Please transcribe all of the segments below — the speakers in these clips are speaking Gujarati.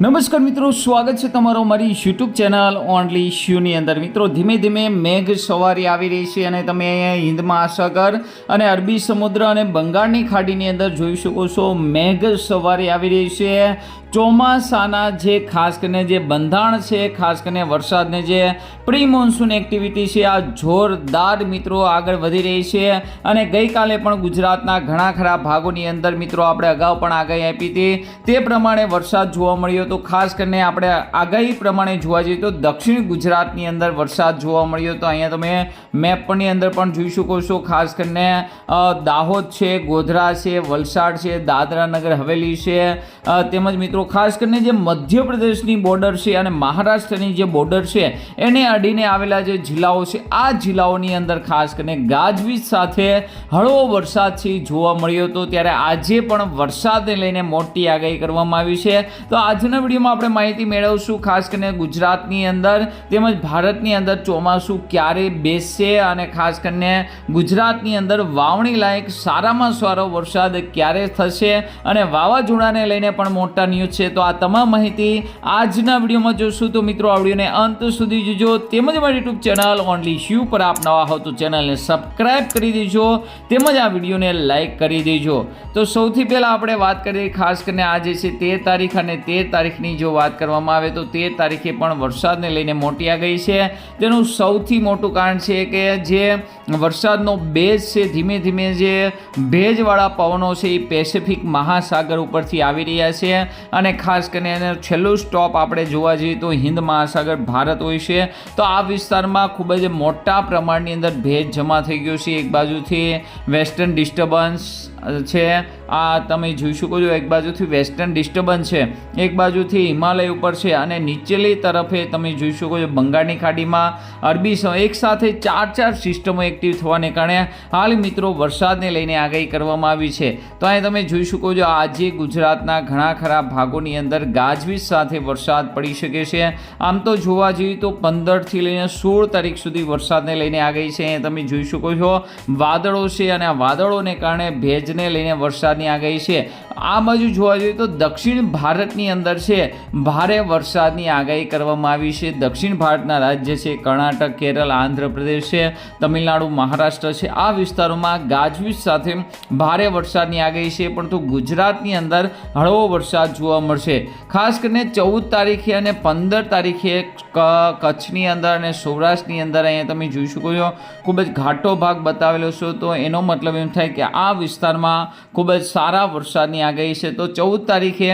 નમસ્કાર મિત્રો, સ્વાગત છે તમારો મારી યુટ્યુબ ચેનલ ઓનલી શ્યુની અંદર. મિત્રો, ધીમે ધીમે મેઘ સવારી આવી રહી છે અને તમે અહીંયા હિન્દ મહાસાગર અને અરબી સમુદ્ર અને બંગાળની ખાડીની અંદર જોઈ શકો છો, મેઘ સવારી આવી રહી છે. ચોમાસાના જે ખાસ કરીને જે બંધાણ છે, ખાસ કરીને વરસાદને જે પ્રી મોન્સૂન એક્ટિવિટી છે, આ જોરદાર મિત્રો આગળ વધી રહી છે. અને ગઈકાલે પણ ગુજરાતના ઘણા ખરા ભાગોની અંદર મિત્રો આપણે અગાઉ પણ આગાહી આપી હતી. તે પ્રમાણે વરસાદ જોવા મળ્યો હતો ખાસ કરીને આપણે આગાહી પ્રમાણે જોવા જઈએ તો દક્ષિણ ગુજરાતની અંદર વરસાદ જોવા મળ્યો હતો અહીંયા તમે મેપની અંદર પણ જોઈ શકો છો. ખાસ કરીને દાહોદ છે, ગોધરા છે, વલસાડ છે, દાદરા નગર, હવેલી છે. તેમજ મિત્રો ખાસ કરીને જે મધ્યપ્રદેશની બોર્ડર છે અને મહારાષ્ટ્રની જે બોર્ડર છે, એને અડીને આવેલા જે જિલ્લાઓ છે, આ જિલ્લાઓની અંદર ખાસ કરીને ગાજવીજ સાથે હળવો વરસાદ છે જોવા મળ્યો હતો ત્યારે આજે પણ વરસાદને લઈને મોટી આગાહી કરવામાં આવી છે. તો આજના વિડીયોમાં આપણે માહિતી મેળવશું, ખાસ કરીને ગુજરાતની અંદર તેમજ ભારતની અંદર ચોમાસું ક્યારે બેસશે અને ખાસ કરીને ગુજરાતની અંદર વાવણી લાયક સારામાં સારો વરસાદ ક્યારે થશે અને વાવાઝોડાને લઈને પણ મોટા ન્યૂઝ છે. તો આ તમામ માહિતી આજના વિડીયોમાં જોશું. તો મિત્રો, આ વિડીયોને અંત સુધી જોજો. તેમજ મારી યુટ્યુબ ચેનલ ઓનલી શ્યુ પર આપ નવા હો તો ચેનલને સબસ્ક્રાઈબ કરી દેજો. તેમજ આ વિડીયોને લાઈક કરી દેજો. તો સૌથી પહેલાં આપણે વાત કરીએ, ખાસ કરીને આજે છે તેર તારીખ અને તેર તારીખની જો વાત કરવામાં આવે તો તેર તારીખે પણ વરસાદને લઈને મોટી આગાહી છે. તેનું સૌથી મોટું કારણ છે કે જે વરસાદનો બેઝ છે, ધીમે ધીમે જે ભેજવાળા પવનો છે એ પેસિફિક મહાસાગર ઉપરથી આવી રહ્યા છે અને ખાસ કરીને એનો છેલ્લું સ્ટોપ આપણે જોવા જઈએ તો હિન્દ મહાસાગર, ભારત હોય છે. તો આ વિસ્તારમાં ખૂબ જ મોટા પ્રમાણની અંદર ભેજ જમા થઈ ગયો છે. એક બાજુથી વેસ્ટર્ન ડિસ્ટર્બન્સ છે. આ તમે જોઈ શકો છો, એક બાજુથી વેસ્ટર્ન ડિસ્ટર્બન્સ છે, એક બાજુથી હિમાલય ઉપર છે અને નીચેલી તરફે તમે જોઈ શકો છો બંગાળની ખાડીમાં અરબી એક સાથે ચાર ચાર સિસ્ટમો એક્ટિવ થવાને કારણે હાલ મિત્રો વરસાદને લઈને આગાહી કરવામાં આવી છે. તો અહીં તમે જોઈ શકો છો, આજે ગુજરાતના ઘણા ખરા ભાગોની અંદર ગાજવીજ સાથે વરસાદ પડી શકે છે. આમ તો જોવા જઈએ તો પંદરથી લઈને સોળ તારીખ સુધી વરસાદને લઈને આગાહી છે. તમે જોઈ શકો છો, વાદળો છે અને આ વાદળોને કારણે ભેજને લઈને વરસાદની આગાહી છે. આ બાજુ જોવા જઈએ તો દક્ષિણ ભારતની અંદર છે, ભારે વરસાદની આગાહી કરવામાં આવી છે. દક્ષિણ ભારતના રાજ્ય છે, કર્ણાટક, કેરળ, આંધ્રપ્રદેશ છે, તમિલનાડુ, મહારાષ્ટ્ર છે. આ વિસ્તારોમાં ગાજવીજ સાથે ભારે વરસાદની આગાહી છે, પરંતુ ગુજરાતની અંદર હળવો વરસાદ જોવા મળશે. ખાસ કરીને ચૌદ તારીખે અને પંદર તારીખે કચ્છની અંદર અને સૌરાષ્ટ્રની અંદર અહીંયા તમે જોઈ શકો છો, ખૂબ જ ઘાટો ભાગ બતાવેલો છો. તો એનો મતલબ એમ થાય કે આ વિસ્તારમાં ખૂબ જ સારા વરસાદની આગાહી છે. તો ચૌદ તારીખે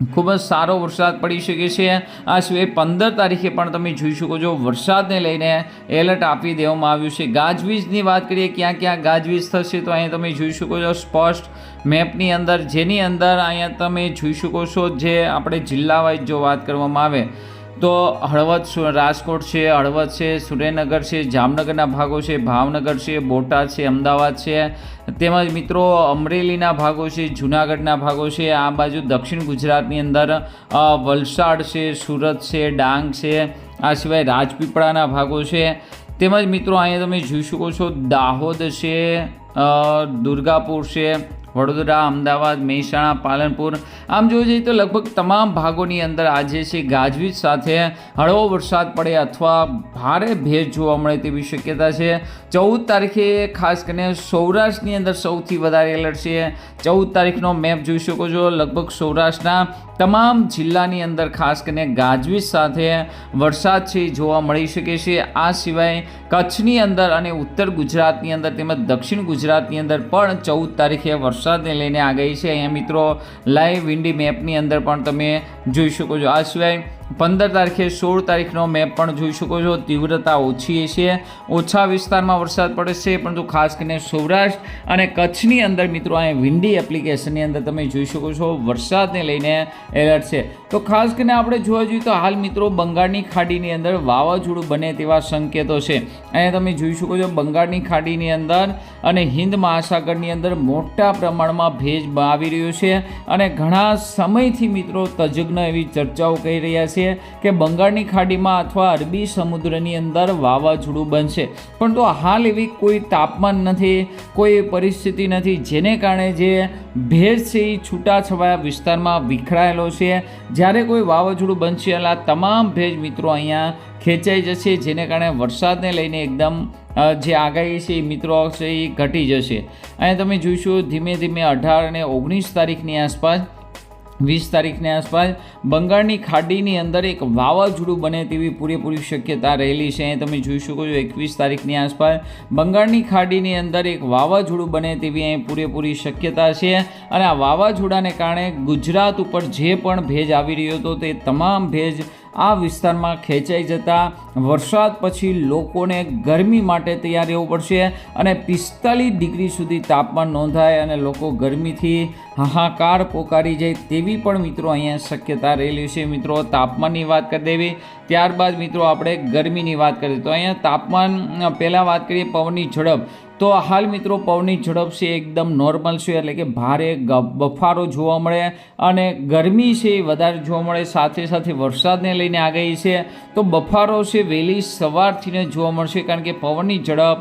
ખૂબ જ સારો વરસાદ પડી શકે છે. આ સિવાય પંદર તારીખે પણ તમે જોઈ શકો છો, વરસાદને લઈને એલર્ટ આપી દેવામાં આવ્યું છે. ગાજવીજની વાત કરીએ, ક્યાં ક્યાં ગાજવીજ થશે તો અહીંયા તમે જોઈ શકો છો, સ્પષ્ટ મેપની અંદર, જેની અંદર અહીંયા તમે જોઈ શકો છો, જે આપણે જિલ્લા વાઇઝ જો વાત કરવામાં આવે તો હળવદ રાજકોટ છે, હળવદ છે સુરેન્દ્રનગર છે, જામનગરના ભાગો છે, ભાવનગર છે, બોટાદ છે, અમદાવાદ છે. તેમજ મિત્રો, અમરેલીના ભાગો છે, જુનાગઢના ભાગો છે, આ બાજુ દક્ષિણ ગુજરાતની અંદર વલસાડ છે, સુરત છે, ડાંગ છે, આ સિવાય રાજપીપળાના ભાગો છે. તેમજ મિત્રો, અહીંયા તમે જોઈ શકો છો, દાહોદ છે દુર્ગાપુર છે વડોદરા, અમદાવાદ, મહેસાણા, પાલનપુર. આમ જોવા જઈએ તો લગભગ તમામ ભાગોની અંદર આજે છે ગાજવીજ સાથે હળવો વરસાદ પડે અથવા ભારે ભેજ જોવા મળે તેવી શક્યતા છે. ચૌદ તારીખે ખાસ કરીને સૌરાષ્ટ્રની અંદર સૌથી વધારે એલર્ટ છે. ચૌદ તારીખનો મેપ જોઈ શકો છો. લગભગ સૌરાષ્ટ્રના તમામ જિલ્લાની અંદર ખાસ કરીને ગાજવીજ સાથે વરસાદ છે જોવા મળી શકે છે. આ સિવાય કચ્છની અંદર અને ઉત્તર ગુજરાતની અંદર તેમજ દક્ષિણ ગુજરાતની અંદર પણ ચૌદ તારીખે વરસાદને લઈને આગાહી છે. અહીંયા મિત્રો લાઈવ વિન્ડી મેપની અંદર પણ તમે જોઈ શકો છો. આ સિવાય પંદર તારીખે સોળ તારીખનો મેપ પણ જોઈ શકો છો. તીવ્રતા ઓછી છે. ઓછા વિસ્તારમાં વરસાદ પડે છે, પરંતુ ખાસ કરીને સૌરાષ્ટ્ર અને કચ્છની અંદર મિત્રો અહીંયા વિન્ડી એપ્લિકેશનની અંદર તમે જોઈ શકો છો વરસાદને લઈને એલર્ટ છે. તો ખાસ કરીને આપણે જોવા જોઈએ તો હાલ મિત્રો બંગાળની ખાડીની અંદર વાવાઝોડું બને તેવા સંકેતો છે. અહીંયા તમે જોઈ શકો છો બંગાળની ખાડીની અંદર અને હિન્દ મહાસાગરની અંદર મોટા પ્રમાણમાં ભેજ આવી રહ્યો છે અને ઘણા સમયથી મિત્રો તજજ્ઞ એવી ચર્ચાઓ કહી રહ્યા છે કે બંગાળની ખાડીમાં અથવા અરબી સમુદ્રની અંદર વાવાઝોડું બનશે. પણ તો હાલ એવી કોઈ તાપમાન નથી, કોઈ પરિસ્થિતિ નથી જેને કારણે જે ભેજ છે એ છૂટાછવાયા વિસ્તારમાં વિખરાયેલો છે. જ્યારે કોઈ વાવાઝોડું બનશે એટલે તમામ ભેજ મિત્રો અહીંયા ખેંચાઈ જશે, જેને કારણે વરસાદને લઈને એકદમ જે આગાહી છે એ મિત્રો છે એ ઘટી જશે. અને તમે જોઈશો, ધીમે ધીમે અઢાર અને ઓગણીસ તારીખની આસપાસ, વીસ તારીખની આસપાસ, બંગાળની ખાડીની અંદર એક વાવાઝોડું બને તેવી પૂરેપૂરી શક્યતા રહેલી છે. અહીં તમે જોઈ શકો છો, એકવીસ તારીખની આસપાસ બંગાળની ખાડીની અંદર એક વાવાઝોડું બને તેવી અહીં પૂરેપૂરી શક્યતા છે. અને આ વાવાઝોડાને કારણે ગુજરાત ઉપર જે પણ ભેજ આવી રહ્યો હતો, તે તમામ ભેજ આ વિસ્તારમાં ખેંચાઈ જતા વરસાદ પછી લોકોને ગરમી માટે તૈયાર રહેવું પડશે અને પિસ્તાલીસ ડિગ્રી સુધી તાપમાન નોંધાય અને લોકો ગરમીથી હાહાકાર પોકારી જાય તેવી પણ મિત્રો અહીંયા શક્યતા રહેલી છે. મિત્રો, તાપમાનની વાત કરી દેવી, ત્યારબાદ મિત્રો આપણે ગરમીની વાત કરીએ. તો અહીંયા તાપમાન પહેલાં વાત કરીએ પવનની ઝડપ. તો હાલ મિત્રો પવનની ઝડપ છે એકદમ નોર્મલ છે, એટલે કે ભારે બફારો જોવા મળે અને ગરમી છે એ વધારે જોવા મળે. સાથે સાથે વરસાદને લઈને આગાહી છે. તો બફારો છે વહેલી સવારથીને જોવા મળશે કારણ કે પવનની ઝડપ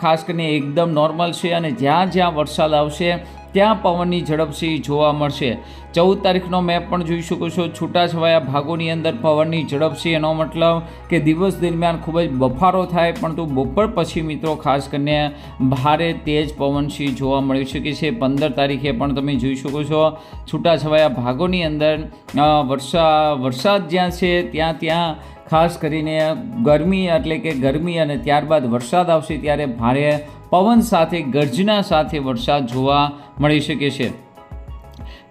ખાસ કરીને એકદમ નોર્મલ છે અને જ્યાં જ્યાં વરસાદ આવશે ત્યાં પવનની ઝડપથી જોવા મળશે. ચૌદ તારીખનો મેપ પણ જોઈ શકો છો. છૂટાછવાયા ભાગોની અંદર પવનની ઝડપથી એનો મતલબ કે દિવસ દરમિયાન ખૂબ જ બફારો થાય, પરંતુ બપોર પછી મિત્રો ખાસ કરીને ભારે તેજ પવનથી જોવા મળી શકે છે. પંદર તારીખે પણ તમે જોઈ શકો છો છૂટાછવાયા ભાગોની અંદર વરસા વરસાદ જ્યાં છે ત્યાં ત્યાં ખાસ કરીને ગરમી એટલે કે ગરમી અને ત્યારબાદ વરસાદ આવશે ત્યારે ભારે પવન સાથે, ગર્જના સાથે વરસાદ જોવા મળી શકે છે.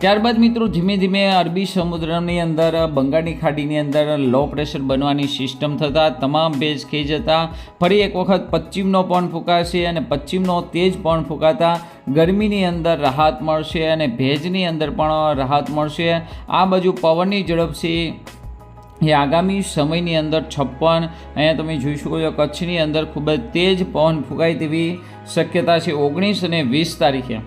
ત્યારબાદ મિત્રો, ધીમે ધીમે અરબી સમુદ્રની અંદર, બંગાળની ખાડીની અંદર લો પ્રેશર બનવાની સિસ્ટમ થતાં તમામ ભેજ ખેઈ જતા ફરી એક વખત પશ્ચિમનો પણ ફૂંકાશે અને પશ્ચિમનો તેજ પણ ફૂંકાતા ગરમીની અંદર રાહત મળશે અને ભેજની અંદર પણ રાહત મળશે. આ બાજુ પવનની ઝડપ છે. એ આગામી સમયની અંદર છપ્પન, અહીંયા તમે જોઈ શકો છો કચ્છની અંદર ખૂબ જ તેજ પવન ફૂંકાય તેવી શક્યતા છે ઓગણીસ અને વીસ તારીખે.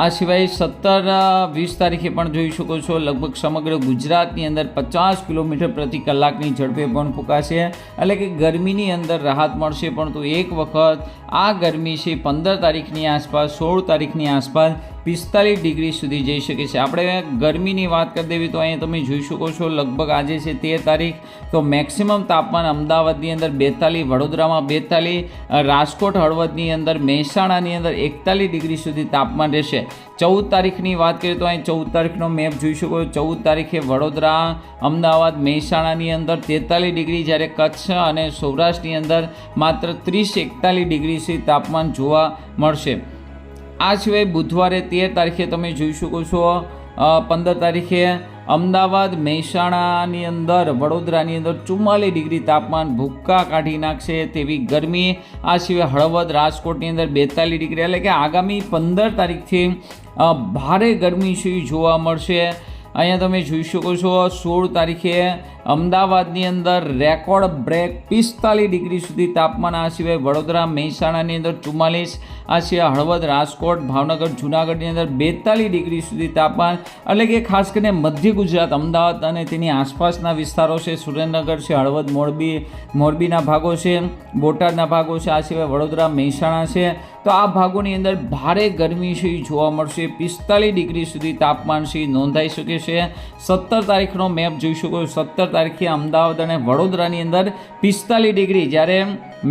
આ સિવાય સત્તર વીસ તારીખે પણ જોઈ શકો છો લગભગ સમગ્ર ગુજરાતની અંદર પચાસ કિલોમીટર પ્રતિ કલાકની ઝડપે પણ ફૂંકાશે. એટલે કે ગરમીની અંદર રાહત મળશે પરંતુ એક વખત આ ગરમી છે પંદર તારીખની આસપાસ, સોળ તારીખની આસપાસ પિસ્તાલીસ ડિગ્રી સુધી જઈ શકે છે. આપણે ગરમીની વાત કરી દેવી તો અહીંયા તમે જોઈ શકો છો, લગભગ આજે છે તેર તારીખ, તો મેક્સિમમ તાપમાન અમદાવાદની અંદર બેતાલીસ, વડોદરામાં બેતાલીસ રાજકોટ, હળવદની અંદર મહેસાણાની અંદર એકતાલીસ ડિગ્રી સુધી તાપમાન રહેશે. ચૌદ તારીખની વાત કરીએ તો અહીં ચૌદ તારીખનો મેપ જોઈ શકો છો. ચૌદ તારીખે વડોદરા, અમદાવાદ, મહેસાણાની અંદર તેતાલીસ ડિગ્રી જ્યારે કચ્છ અને સૌરાષ્ટ્રની અંદર માત્ર ત્રીસ એકતાલીસ ડિગ્રી સુધી તાપમાન જોવા મળશે. આ સિવાય બુધવારે તેર તારીખે તમે જોઈ શકો છો. પંદર તારીખે અમદાવાદ મહેસાણાની અંદર, વડોદરાની અંદર ચુમ્માલીસ ડિગ્રી તાપમાન ભૂક્કા કાઢી નાખશે તેવી ગરમી. આ સિવાય હળવદ, રાજકોટની અંદર બેતાલીસ ડિગ્રી, એટલે કે આગામી પંદર તારીખથી ભારે ગરમી જોવા મળશે. અહીંયા તમે જોઈ શકો છો સોળ તારીખે અમદાવાદની અંદર રેકોર્ડ બ્રેક પિસ્તાલીસ ડિગ્રી સુધી તાપમાન આ સિવાય વડોદરા, મહેસાણાની અંદર ચુમ્માલીસ, આ સિવાય હળવદ, રાજકોટ, ભાવનગર, જૂનાગઢની અંદર બેતાલીસ ડિગ્રી સુધી તાપમાન, એટલે કે ખાસ કરીને મધ્ય ગુજરાત, અમદાવાદ અને તેની આસપાસના વિસ્તારો છે. સુરેન્દ્રનગર છે, હળવદ, મોરબી, મોરબીના ભાગો છે, બોટાદના ભાગો છે, આ સિવાય વડોદરા, મહેસાણા છે. તો આ ભાગોની અંદર ભારે ગરમી છે જોવા મળશે. પિસ્તાલીસ ડિગ્રી સુધી તાપમાન છે નોંધાઈ શકે છે. સત્તર તારીખનો મેપ જોઈ શકો છો. સત્તર તારીખે અમદાવાદ અને વડોદરાની અંદર પિસ્તાલીસ ડિગ્રી. જ્યારે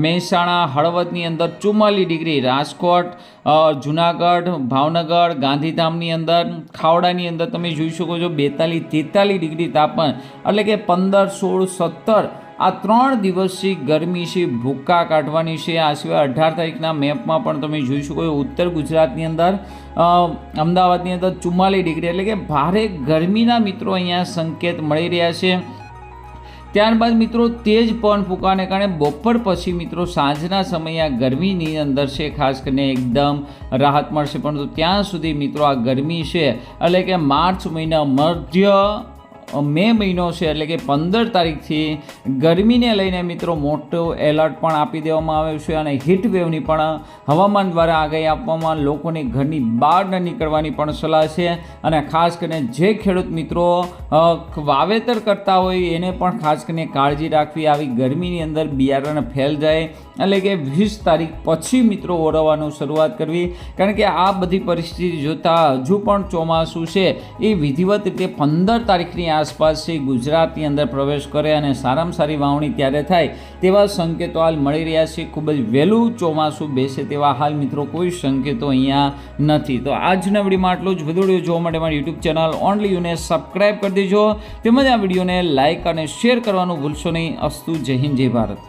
મહેસાણા, હળવદની અંદર ચુમ્માલીસ ડિગ્રી. રાજકોટ જુનાગઢ, ભાવનગર, ગાંધીધામની અંદર, ખાવડાની અંદર તમે જોઈ શકો છો બેતાલીસ, તેતાલીસ ડિગ્રી તાપમાન. એટલે કે પંદર, સોળ, સત્તર આ ત્રણ દિવસથી ગરમી છે, ભૂક્કા કાઢવાની છે. આ સિવાય અઢાર તારીખના મેપમાં પણ તમે જોઈ શકો છો ઉત્તર ગુજરાતની અંદર અમદાવાદની અંદર ચુમ્માલીસ ડિગ્રી. એટલે કે ભારે ગરમીના મિત્રો અહીંયા સંકેત મળી રહ્યા છે. ત્યારબાદ મિત્રો તેજ પવન ફૂંકાને કારણે બપોર પછી મિત્રો સાંજના સમયે આ ગરમીની અંદર છે, ખાસ કરીને એકદમ રાહત મળશે. પરંતુ ત્યાં સુધી મિત્રો આ ગરમી છે, એટલે કે માર્ચ મહિના મધ્ય મે મહિનો છે, એટલે કે પંદર તારીખથી ગરમીને લઈને મિત્રો મોટો એલર્ટ પણ આપી દેવામાં આવ્યો છે અને હીટ વેવની પણ હવામાન દ્વારા આગાહી આપવામાં લોકોને ઘરની બહાર ન નીકળવાની પણ સલાહ છે. અને ખાસ કરીને જે ખેડૂત મિત્રો વાવેતર કરતા હોય એને પણ ખાસ કરીને કાળજી રાખવી. આવી ગરમીની અંદર બિયારણ ફેલ જાય એટલે કે વીસ તારીખ પછી મિત્રો ઓરવવાનું શરૂઆત કરવી. કારણ કે આ બધી પરિસ્થિતિ જોતાં હજુ પણ ચોમાસું છે. એ વિધિવત રીતે પંદર તારીખની આસપાસ છે. ગુજરાતની અંદર પ્રવેશ કરે અને સારામાં સારી વાવણી ત્યારે થાય તેવા સંકેતો હાલ મળી રહ્યા છે. ખૂબ જ વહેલું ચોમાસું બેસે તેવા હાલ મિત્રો કોઈ સંકેતો અહીંયા નથી. તો આજના વિડીયોમાં આટલું જ. વધુ જોવા માટે મારી યુટ્યુબ ચેનલ ઓનલી યુને સબસ્ક્રાઈબ કરી દેજો. તેમજ આ વિડીયોને લાઇક અને શેર કરવાનું ભૂલશો નહીં. અસ્તુ જય હિન્દ, જય ભારત.